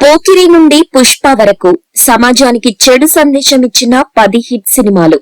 పోకిరి నుండి పుష్ప వరకు సమాజానికి చెడు సందేశం ఇచ్చిన పది హిట్ సినిమాలు.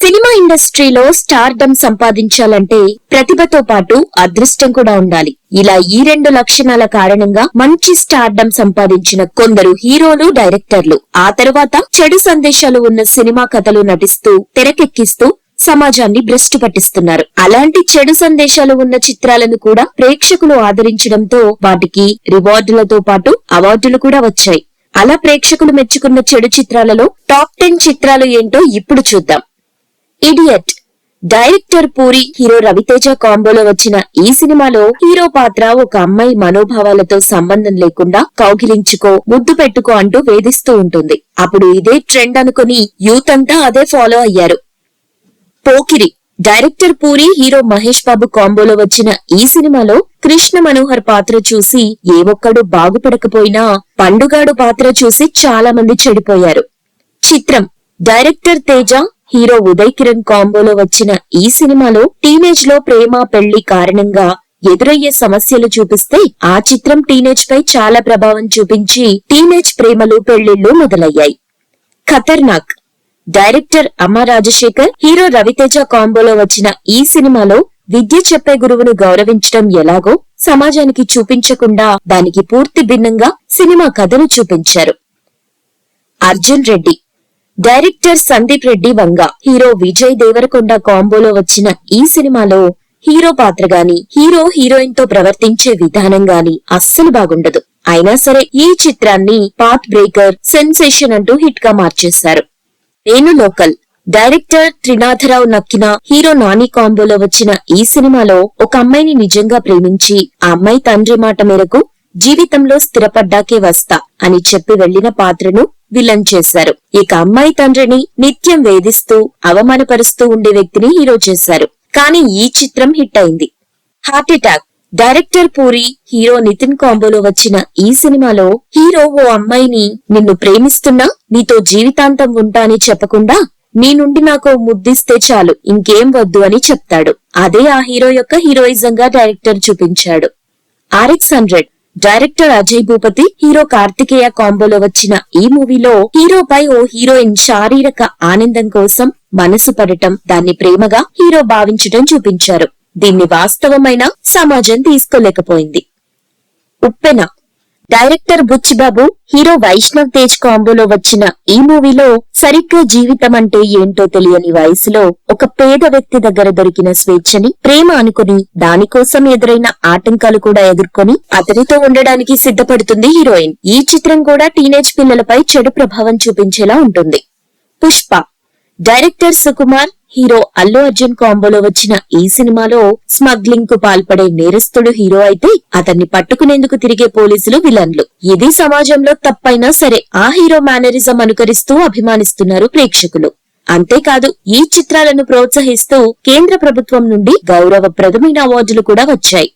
సినిమా ఇండస్ట్రీలో స్టార్డమ్ సంపాదించాలంటే ప్రతిభతో పాటు అదృష్టం కూడా ఉండాలి. ఇలా ఈ రెండు లక్షణాల కారణంగా మంచి స్టార్డమ్ సంపాదించిన కొందరు హీరోలు డైరెక్టర్లు. ఆ తరువాత చెడు సందేశాలు ఉన్న సినిమా కథలు నటిస్తూ తెరకెక్కిస్తూ సమాజాన్ని భ్రష్టు పట్టిస్తున్నారు. అలాంటి చెడు సందేశాలు ఉన్న చిత్రాలను కూడా ప్రేక్షకులు ఆదరించడంతో వాటికి రివార్డులతో పాటు అవార్డులు కూడా వచ్చాయి. అలా ప్రేక్షకులు మెచ్చుకున్న చెడు చిత్రాలలో టాప్ టెన్ చిత్రాలు ఏంటో ఇప్పుడు చూద్దాం. Idiot. Director Puri hero Raviteja కాంబోలో వచ్చిన ఈ సినిమాలో హీరో పాత్ర ఒక అమ్మాయి మనోభావాలతో సంబంధం లేకుండా కౌగిలించుకో ముద్దు పెట్టుకో అంటూ వేధిస్తూ ఉంటుంది. అప్పుడు ఇదే ట్రెండ్ అనుకుని యూత్ అంతా అదే ఫాలో అయ్యారు. పోకిరి. డైరెక్టర్ పూరి హీరో మహేష్ బాబు కాంబోలో వచ్చిన ఈ సినిమాలో కృష్ణ మనోహర్ పాత్ర చూసి ఏ ఒక్కడు బాగుపడకపోయినా పండుగాడు పాత్ర చూసి చాలా మంది చెడిపోయారు. చిత్రం. డైరెక్టర్ తేజ హీరో ఉదయ్ కిరణ్ కాంబోలో వచ్చిన ఈ సినిమాలో టీనేజ్లో ప్రేమ పెళ్ళి కారణంగా ఎదురయ్యే సమస్యలు చూపిస్తే ఆ చిత్రం టీనేజ్ పై చాలా ప్రభావం చూపించి టీనేజ్ ప్రేమలు పెళ్ళిళ్ళు మొదలయ్యాయి. ఖతర్నాక్. డైరెక్టర్ అమ్మ రాజశేఖర్ హీరో రవితేజ కాంబోలో వచ్చిన ఈ సినిమాలో విద్య చెప్పే గురువును గౌరవించడం ఎలాగో సమాజానికి చూపించకుండా దానికి పూర్తి భిన్నంగా సినిమా కథను చూపించారు. అర్జున్ రెడ్డి. డైరెక్టర్ సందీప్ రెడ్డి వంగ హీరో విజయ్ దేవరకొండ కాంబోలో వచ్చిన ఈ సినిమాలో హీరో పాత్ర గాని హీరో హీరోయిన్తో ప్రవర్తించే విధానం గాని అస్సలు బాగుండదు. అయినా సరే ఈ చిత్రాన్ని పాత్ బ్రేకర్ సెన్సేషన్ అంటూ హిట్గా మార్చేశారు. Renu local. Director Trinadharao Nakkina hero Nani కాంబోలో వచ్చిన ఈ సినిమాలో ఒక అమ్మాయిని నిజంగా ప్రేమించి ఆ అమ్మాయి తండ్రి మాట మేరకు జీవితంలో స్థిరపడ్డాకే వస్తా అని చెప్పి వెళ్ళిన పాత్రను విలన్ చేశారు. ఇక అమ్మాయి తండ్రిని నిత్యం వేధిస్తూ అవమానపరుస్తూ ఉండే వ్యక్తిని హీరో చేశారు. కానీ ఈ చిత్రం హిట్ అయింది. Heart attack. Director Puri hero Nithin కాంబోలో వచ్చిన ఈ సినిమాలో హీరో ఓ అమ్మాయిని నిన్ను ప్రేమిస్తున్నా నీతో జీవితాంతం ఉంటా అని చెప్పకుండా నీ నుండి నాకు ముద్దిస్తే చాలు ఇంకేం వద్దు అని చెప్తాడు. అదే ఆ హీరో యొక్క హీరోయిజం గా డైరెక్టర్ చూపించాడు. RX hundred. Director Ajay Bhupathi hero Karthikeya కాంబోలో వచ్చిన ఈ మూవీలో హీరోపై ఓ హీరోయిన్ శారీరక ఆనందం కోసం మనసు పడటం దాన్ని ప్రేమగా హీరో భావించటం చూపించారు. దీన్ని వాస్తవమైన సమాజం తీసుకోలేకపోయింది. ఉప్పెన. డైరెక్టర్ బుచ్చిబాబు హీరో వైష్ణవ్ తేజ్ కాంబోలో వచ్చిన ఈ మూవీలో సరిగ్గా జీవితం అంటే ఏంటో తెలియని వయసులో ఒక పేద వ్యక్తి దగ్గర దొరికిన స్వేచ్ఛని ప్రేమ అనుకుని దానికోసం ఎదురైన ఆటంకాలు కూడా ఎదుర్కొని అతనితో ఉండడానికి సిద్ధపడుతుంది హీరోయిన్. ఈ చిత్రం కూడా టీనేజ్ పిల్లలపై చెడు ప్రభావం చూపించేలా ఉంటుంది. పుష్ప. డైరెక్టర్ సుకుమార్ హీరో అల్లు అర్జున్ కాంబోలో వచ్చిన ఈ సినిమాలో స్మగ్లింగ్కు పాల్పడే నేరస్తుడు హీరో అయితే అతన్ని పట్టుకునేందుకు తిరిగే పోలీసులు విలన్లు. ఇది సమాజంలో తప్పైనా సరే ఆ హీరో మేనరిజం అనుకరిస్తూ అభిమానిస్తున్నారు ప్రేక్షకులు. అంతేకాదు ఈ చిత్రాలను ప్రోత్సహిస్తూ కేంద్ర ప్రభుత్వం నుండి గౌరవప్రదమైన అవార్డులు కూడా వచ్చాయి.